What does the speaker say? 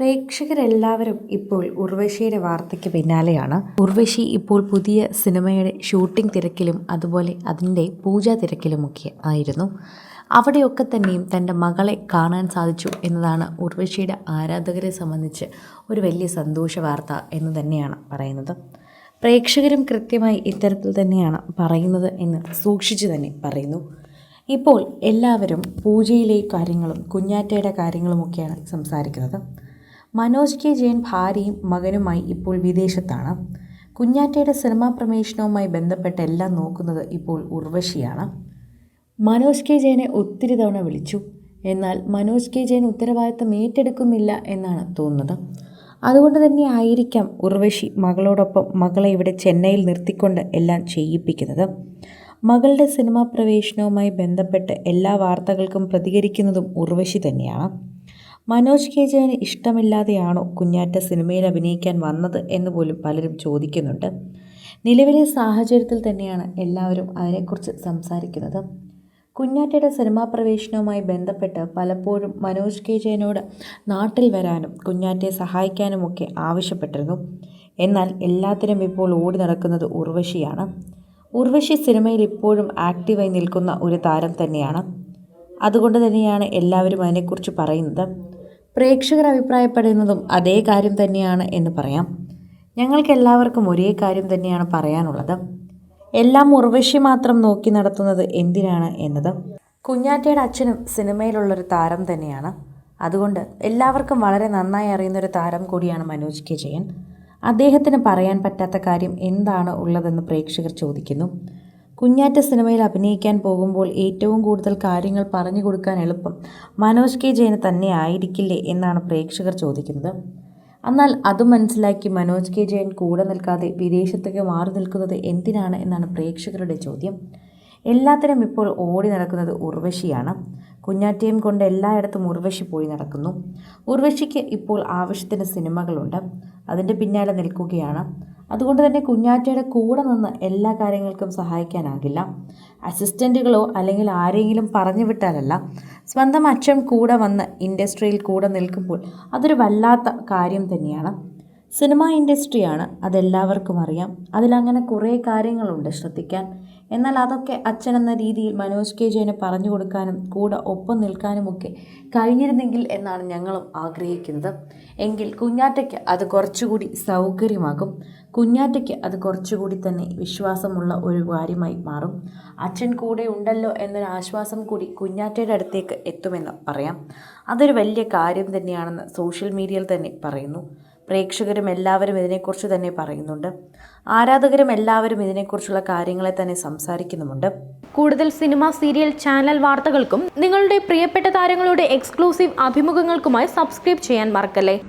പ്രേക്ഷകരെല്ലാവരും ഇപ്പോൾ ഉർവശിയുടെ വാർത്തയ്ക്ക് പിന്നാലെയാണ്. ഉർവശി ഇപ്പോൾ പുതിയ സിനിമയുടെ ഷൂട്ടിംഗ് തിരക്കിലും അതുപോലെ അതിന്റെ പൂജാ തിരക്കിലുമൊക്കെ ആയിരുന്നു. അവിടെയൊക്കെ തന്നെയും തന്റെ മകളെ കാണാൻ സാധിച്ചു എന്നതാണ് ഉർവശിയുടെ ആരാധകരെ സംബന്ധിച്ച് ഒരു വലിയ സന്തോഷ വാർത്ത എന്ന് തന്നെയാണ് പറയുന്നത്. പ്രേക്ഷകരും കൃത്യമായി ഇത്തരത്തിൽ തന്നെയാണ് പറയുന്നത് എന്ന് സൂക്ഷിച്ചു തന്നെ പറയുന്നു. ഇപ്പോൾ എല്ലാവരും പൂജയിലെ കാര്യങ്ങളും കുഞ്ഞാറ്റയുടെ കാര്യങ്ങളുമൊക്കെയാണ് സംസാരിക്കുന്നത്. മനോജ് കെ ജയൻ ഭാര്യയും മകനുമായി ഇപ്പോൾ വിദേശത്താണ്. കുഞ്ഞാറ്റയുടെ സിനിമാ പ്രവേശനവുമായി ബന്ധപ്പെട്ട് എല്ലാം നോക്കുന്നത് ഇപ്പോൾ ഉർവശിയാണ്. മനോജ് കെ ജയനെ ഒത്തിരി തവണ വിളിച്ചു. എന്നാൽ മനോജ് കെ ജയൻ ഉത്തരവാദിത്തം ഏറ്റെടുക്കുന്നില്ല എന്നാണ് തോന്നുന്നത്. അതുകൊണ്ട് തന്നെ ആയിരിക്കാം ഉർവശി മകളോടൊപ്പം മകളെ ഇവിടെ ചെന്നൈയിൽ നിർത്തിക്കൊണ്ട് എല്ലാം ചെയ്യിപ്പിക്കുന്നത്. മകളുടെ സിനിമാ പ്രവേശനവുമായി ബന്ധപ്പെട്ട് എല്ലാ വാർത്തകൾക്കും പ്രതികരിക്കുന്നതും ഉർവശി തന്നെയാണ്. മനോജ് കെ ജയന് ഇഷ്ടമില്ലാതെയാണോ കുഞ്ഞാറ്റ സിനിമയിൽ അഭിനയിക്കാൻ വന്നത് എന്ന് പോലും പലരും ചോദിക്കുന്നുണ്ട്. നിലവിലെ സാഹചര്യത്തിൽ തന്നെയാണ് എല്ലാവരും അതിനെക്കുറിച്ച് സംസാരിക്കുന്നത്. കുഞ്ഞാറ്റയുടെ സിനിമാ പ്രവേശനവുമായി ബന്ധപ്പെട്ട് പലപ്പോഴും മനോജ് കെ ജയനോട് നാട്ടിൽ വരാനും കുഞ്ഞാറ്റയെ സഹായിക്കാനുമൊക്കെ ആവശ്യപ്പെട്ടിരുന്നു. എന്നാൽ എല്ലാത്തിനും ഇപ്പോൾ ഓടി നടക്കുന്നത് ഉർവശിയാണ്. ഉർവശി സിനിമയിൽ ഇപ്പോഴും ആക്റ്റീവായി നിൽക്കുന്ന ഒരു താരം തന്നെയാണ്. അതുകൊണ്ട് തന്നെയാണ് എല്ലാവരും അതിനെക്കുറിച്ച് പറയുന്നത്. പ്രേക്ഷകർ അഭിപ്രായപ്പെടുന്നതും അതേ കാര്യം തന്നെയാണ് എന്ന് പറയാം. ഞങ്ങൾക്ക് എല്ലാവർക്കും ഒരേ കാര്യം തന്നെയാണ് പറയാനുള്ളത്. എല്ലാം ഉർവശി മാത്രം നോക്കി നടത്തുന്നത് എന്തിനാണ് എന്നത്? കുഞ്ഞാറ്റയുടെ അച്ഛനും സിനിമയിലുള്ളൊരു താരം തന്നെയാണ്. അതുകൊണ്ട് എല്ലാവർക്കും വളരെ നന്നായി അറിയുന്നൊരു താരം കൂടിയാണ് മനോജ് കെ ജയൻ. അദ്ദേഹത്തിന് പറയാൻ പറ്റാത്ത കാര്യം എന്താണ് ഉള്ളതെന്ന് പ്രേക്ഷകർ ചോദിക്കുന്നു. കുഞ്ഞാറ്റ സിനിമയിൽ അഭിനയിക്കാൻ പോകുമ്പോൾ ഏറ്റവും കൂടുതൽ കാര്യങ്ങൾ പറഞ്ഞു കൊടുക്കാൻ എളുപ്പം. മനോജ് കെ ജയന് തന്നെ ആയിരിക്കില്ലേ എന്നാണ് പ്രേക്ഷകർ ചോദിക്കുന്നത്. എന്നാൽ അത് മനസ്സിലാക്കി മനോജ് കെ ജയൻ കൂടെ നിൽക്കാതെ വിദേശത്തേക്ക് മാറി നിൽക്കുന്നത് എന്തിനാണ് എന്നാണ് പ്രേക്ഷകരുടെ ചോദ്യം. എല്ലാത്തിനും ഇപ്പോൾ ഓടി നടക്കുന്നത് ഉർവശിയാണ്. കുഞ്ഞാറ്റയും കൊണ്ട് എല്ലായിടത്തും ഉർവശി പോയി നടക്കുന്നു. ഉർവശിക്ക് ഇപ്പോൾ ആവശ്യത്തിന് സിനിമകളുണ്ട്. അതിന്റെ പിന്നാലെ നിൽക്കുകയാണ്. അതുകൊണ്ട് തന്നെ കുഞ്ഞാറ്റയുടെ കൂടെ നിന്ന് എല്ലാ കാര്യങ്ങൾക്കും സഹായിക്കാനാകില്ല. അസിസ്റ്റന്റുകളോ അല്ലെങ്കിൽ ആരെങ്കിലും പറഞ്ഞു വിട്ടാലല്ല. സ്വന്തം അച്ഛൻ കൂടെ വന്ന് ഇൻഡസ്ട്രിയിൽ കൂടെ നിൽക്കുമ്പോൾ അതൊരു വല്ലാത്ത കാര്യം തന്നെയാണ്. സിനിമ ഇൻഡസ്ട്രിയാണ് അതെല്ലാവർക്കും അറിയാം. അതിലങ്ങനെ കുറേ കാര്യങ്ങളുണ്ട് ശ്രദ്ധിക്കാൻ. എന്നാൽ അതൊക്കെ അച്ഛൻ എന്ന രീതിയിൽ മനോജ് കെ ജയന് പറഞ്ഞു കൊടുക്കാനും കൂടെ ഒപ്പം നിൽക്കാനുമൊക്കെ കഴിഞ്ഞിരുന്നെങ്കിൽ എന്നാണ് ഞങ്ങളും ആഗ്രഹിക്കുന്നത്. എങ്കിൽ കുഞ്ഞാറ്റയ്ക്ക് അത് കുറച്ചുകൂടി സൗകര്യമാകും. കുഞ്ഞാറ്റയ്ക്ക് അത് കുറച്ചുകൂടി തന്നെ വിശ്വാസമുള്ള ഒരു കാര്യമായി മാറും. അച്ഛൻ കൂടെ ഉണ്ടല്ലോ എന്നൊരു ആശ്വാസം കൂടി കുഞ്ഞാറ്റയുടെ അടുത്തേക്ക് എത്തുമെന്ന് പറയാം. അതൊരു വലിയ കാര്യം തന്നെയാണെന്ന് സോഷ്യൽ മീഡിയയിൽ തന്നെ പറയുന്നു. പ്രേക്ഷകരും എല്ലാവരും ഇതിനെക്കുറിച്ച് തന്നെ പറയുന്നുണ്ട്. ആരാധകരും എല്ലാവരും ഇതിനെക്കുറിച്ചുള്ള കാര്യങ്ങളെ തന്നെ സംസാരിക്കുന്നുമുണ്ട്. കൂടുതൽ സിനിമ സീരിയൽ ചാനൽ വാർത്തകൾക്കും നിങ്ങളുടെ പ്രിയപ്പെട്ട താരങ്ങളുടെ എക്സ്ക്ലൂസീവ് അഭിമുഖങ്ങൾക്കുമായി സബ്സ്ക്രൈബ് ചെയ്യാൻ മറക്കല്ലേ?